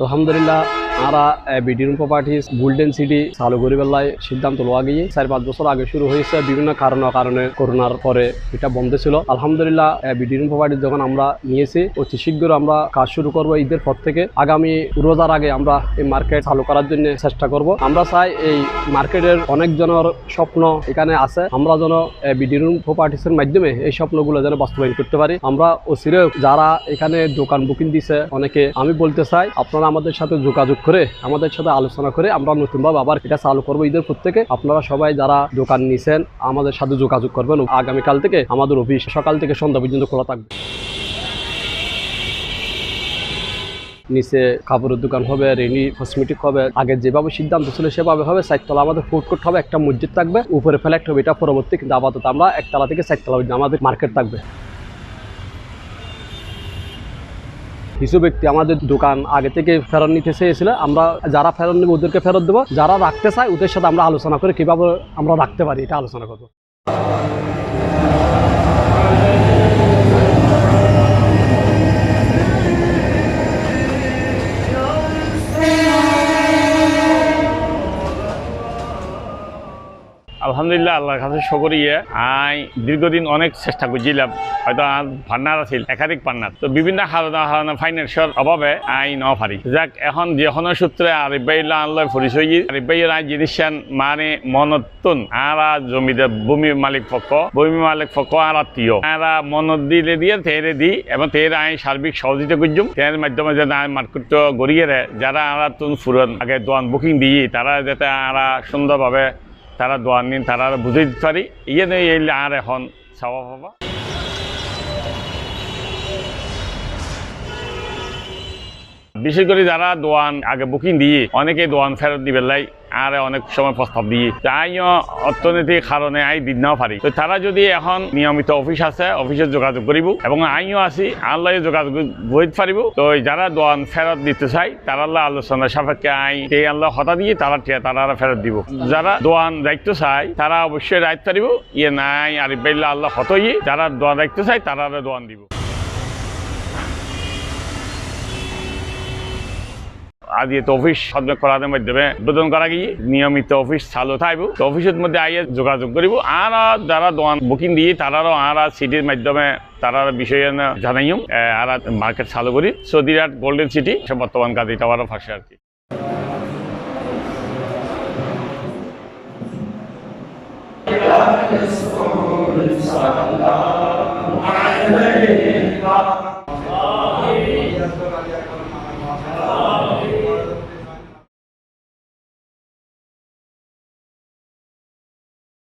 আলহামদুলিল্লাহ আমরা বিডিরুম properties golden city চালু করি সিদ্ধান্ত লওয়া গিয়ে চার পাঁচ বছর আগে শুরু হয়েছে বিভিন্ন কারণ কারণে করোনার পরে এটা বন্ধ ছিল। আলহামদুলিল্লাহ বিডিরুম প্রপার্টিস যখন আমরা নিয়েছি, অতি শীঘ্র আমরা কাজ শুরু করব ঈদের পর থেকে। আগামী রোজার আগে আমরা এই মার্কেট চালু করার জন্য চেষ্টা করব। আমরা চাই এই মার্কেটের অনেক জনের স্বপ্ন এখানে আছে। আমরা যেন বিডিরুম প্রপার্টিসের মাধ্যমে এই স্বপ্নগুলো যেন বাস্তবায়ন করতে পারি। আমরা অচিরে যারা এখানে দোকান বুকিং দিছে, অনেকে আমি বলতে চাই, আপনারা আমাদের সাথে যোগাযোগ করে আমাদের সাথে আলোচনা করে আমরা নতুনভাবে আবার এটা চালু করব ঈদের পর থেকে। আপনারা সবাই যারা দোকান নিছেন, আমাদের সাথে যোগাযোগ করবেন। আগামীকাল থেকে আমাদের অফিস সকাল থেকে সন্ধ্যা পর্যন্ত খোলা থাকবে। নিচে কাপড়ের দোকান হবে, রেনি কসমেটিক হবে। আগে যেভাবে সিদ্ধান্ত ছিল, সেভাবে হবে। চারতলা আমাদের ফুড কোর্ট হবে, একটা মসজিদ থাকবে। উপরে ফ্ল্যাট হবে, এটা পরবর্তী কিন্তু আপাতত আমরা একতলা থেকে চারতলা আমাদের মার্কেট থাকবে। কিছু ব্যক্তি আমাদের দোকান আগে থেকে ফেরত নিতে চেয়েছিল। আমরা যারা ফেরত নেব ওদেরকে ফেরত দেবো। যারা রাখতে চায় ওদের সাথে আমরা আলোচনা করে কীভাবে আমরা রাখতে পারি এটা আলোচনা করব। আলহামদুলিল্লাহ, আল্লাহর কাছে সকরিয়ে আই দীর্ঘদিন অনেক চেষ্টা করছিলাম, হয়তো আর ভান্ডার আছিল, একাধিক পান্নার তো বিভিন্ন ফাইন্যান্সিয়াল অভাবে আই ন পারি। যাক, এখন যেখনৰ সূত্রে আরিফ ভাইলা আনলৈ পরিচয় আরিফ ভাইয়ের আই জিনিস মানে মনতুন আরা জমিতে ভূমি মালিক পক্ষ ভূমি মালিক পক্ষ আর আত্মীয় আরা মনত দিলে দিয়ে, তেরে দি, এবং তেরে আই সার্বিক সহযোগিতা করছুম তের মাধ্যমে যাতে আই মার্কেট গড়িয়ে যারা আরা তুন ফুরন, আগে দোয়ান বুকিং দিয়ে তারা যাতে আরা সুন্দরভাবে তারা দোয়ার নিন, তারা বুঝে দিতে পারি। ইয়ে নেই আর এখন স্বভাব হবা বিশেষ করে যারা দোয়ান আগে বুকিং দিয়ে অনেকে দোয়ান ফেরত দিবে লাই। আর অনেক সময় প্রস্তাব দিয়ে আইও অর্থনৈতিক কারণে আই দিন নাও পারি। তো তারা যদি এখন নিয়মিত অফিস আছে, অফিসে যোগাযোগ করিব এবং আইও আছি আল্লাহ যোগাযোগ বইতে পারিব। তো যারা দোয়ান ফেরত দিতে চাই, তারা আল্লাহ আলোচনা সাপেক্ষে আই এই আল্লাহ হতা দিয়ে তারা তারা ফেরত দিব। যারা দোয়ান দায়িত্ব চাই তারা অবশ্যই দায়িত্ব পারিব। ইয়ে নাই আর আল্লাহ হতই যারা দোয়ান দায়িত্ব চাই তারা দোয়ান দিব। আজ তো অফিস সদমে করার মাধ্যমে উদ্বোধন করা গিয়ে নিয়মিত অফিস চালু থাকবো তো অফিসের মধ্যে আইয়ে যোগাযোগ করিব আর যারা দোকান বুকিং দিয়ে তারারও আর সিটির মাধ্যমে তারার বিষয়ে জানাইম আর মার্কেট চালু করি সৌদিরাট গোল্ডেন সিটি সে বর্তমান কাজে টাওয়ারও ফাঁসে আর কি صلى الله عليه وسلم